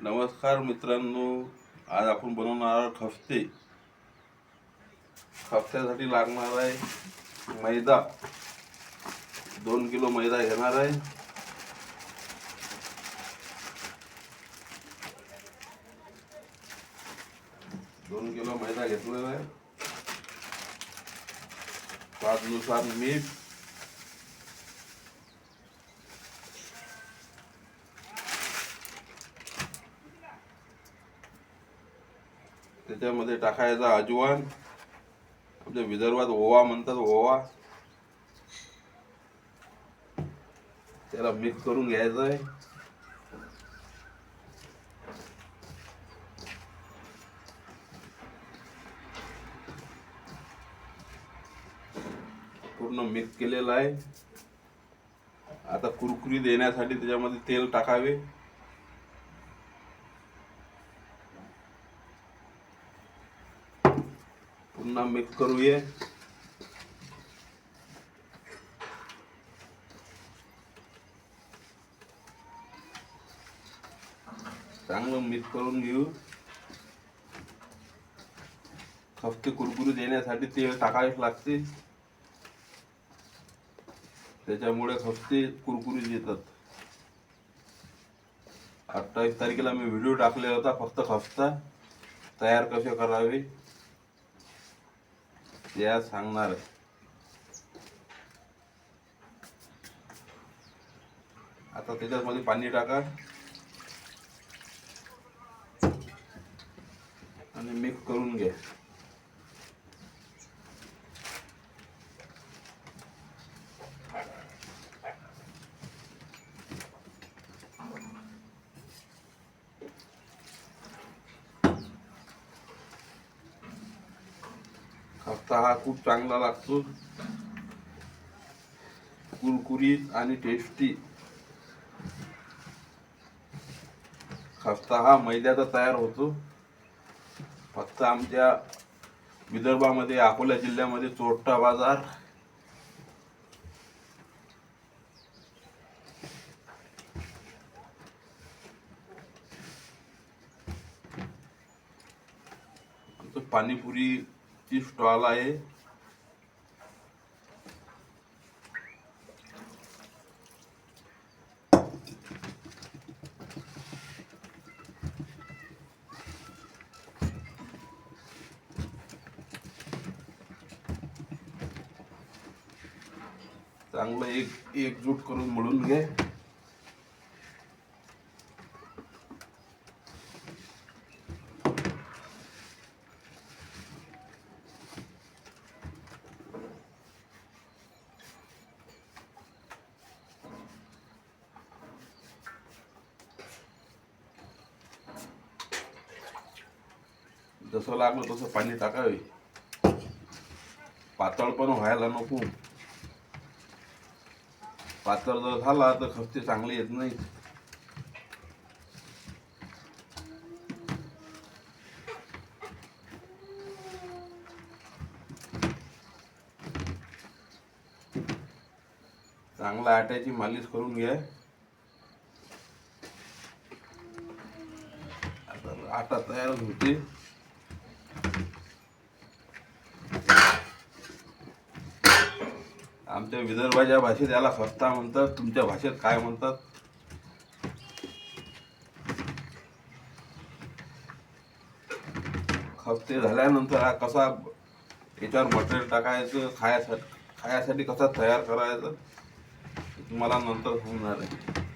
नमस्कार मित्रांनो आज आपण बनवणार आहोत खफते खफ्त्यासाठी लागणार आहे मैदा. दोन किलो मैदा घेणार आहे. दोन किलो मैदा घेतलेला आहे. स्वादनुसार मीठ त्याच्यामध्ये टाकायचा अजवान आपल्या विदर्भात ओवा म्हणतात ओवा. त्याला मिक्स करून घ्यायचं आहे पूर्ण मिक्स केलेला आहे. आता कुरकुरी देण्यासाठी त्याच्यामध्ये तेल टाकावे. पुन्हा मिक्स करूया. चांगलं मिक्स करून घेऊ. खफते कुरकुरी देण्यासाठी तेल टाकावेच लागते. त्याच्यामुळे खफते कुरकुरी येतात. अठ्ठावीस तारखेला मी व्हिडिओ टाकलेला होता फक्त खफता तयार कसे करावे? त्या सांगणार. आता आता त्याच्यामध्ये पाणी टाका. आणि मिक्स करून घ्या. चहा हा खूप चांगला लागतो. कुरकुरीत आणि टेस्टी खस्ता हा मैद्याचा तयार होतो. फक्त आमच्या विदर्भामध्ये अकोला जिल्ह्यामध्ये चोरटा बाजार. पाणीपुरी पाणीपुरीची स्टॉल आहे चांगलं एक एकजूट करून मळून घे. जसं लागलं तसं पाणी टाकावे. पातळ पण व्हायला नको. पातळ जर झाला तर खस्ते चांगले येत नाहीत. चांगला आट्याची मालिश करून घ्या. आता आटा तयार होते. आमच्या विदर्भाच्या भाषेत याला खस्ता म्हणतात तुमच्या भाषेत काय म्हणतात? खस्ते झाल्यानंतर हा कसा याच्यावर मटेरियल टाकायचं खायासाठी खायासाठी कसा तयार करायचं तुम्हाला नंतर सांगणार आहे.